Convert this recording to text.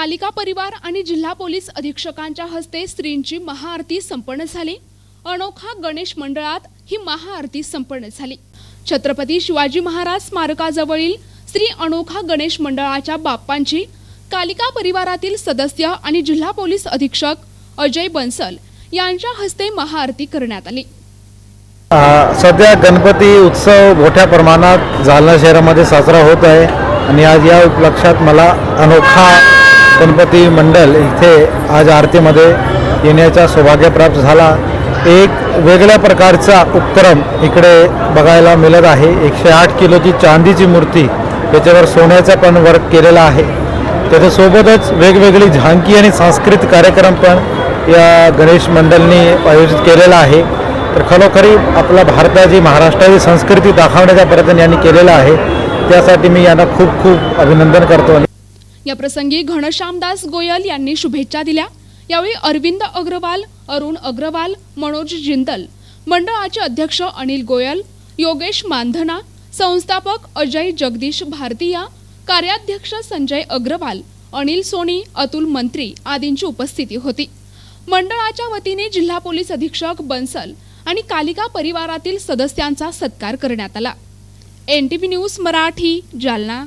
कालिका परिवार आणि जिल्हा पोलीस अधीक्षकांच्या हस्ते स्त्रींची महाआरती संपन्न झाली. अनोखा गणेश मंडळात ही महाआरती संपन्न झाली. छत्रपती शिवाजी महाराज स्मारकाजवळील श्री अनोखा गणेश मंडळाच्या बाप्पांची कालिका परिवारातील सदस्य आणि जिल्हा पोलीस अधीक्षक अजय बन्सल यांच्या हस्ते महाआरती करण्यात आली. सध्या गणपती उत्सव मोठ्या प्रमाणात जालना शहरामध्ये साजरा होत आहे आणि आज या उपलक्षात मला अनोखा गणपती मंडल इथे आज आरतीमध्ये येण्याचा सौभाग्य प्राप्त झाला. एक वेगळ्या प्रकारचा उपक्रम इकडे बघायला मिळत आहे. एकशे आठ किलोची चांदीची मूर्ती त्याच्यावर सोन्याचा पण वर्क केलेला आहे. त्याच्यासोबतच वेगवेगळी झांकी आणि सांस्कृतिक कार्यक्रम पण या गणेश मंडलनी आयोजित केलेला आहे. तर खरोखरी आपला भारताची महाराष्ट्राची संस्कृती दाखवण्याचा प्रयत्न यांनी केलेला आहे. त्यासाठी मी यांना खूप खूप अभिनंदन करतो. याप्रसंगी घनश्यामदास गोयल यांनी शुभेच्छा दिल्या. यावेळी अरविंद अग्रवाल अरुण अग्रवाल मनोज जिंदल मंडळाचे अध्यक्ष अनिल गोयल योगेश मानधना संस्थापक अजय जगदीश भारतीया कार्याध्यक्ष संजय अग्रवाल अनिल सोनी अतुल मंत्री आदींची उपस्थिती होती. मंडळाच्या वतीने जिल्हा पोलीस अधीक्षक बन्सल आणि कालिका परिवारातील सदस्यांचा सत्कार करण्यात आला. N T V news Marathi Jalna.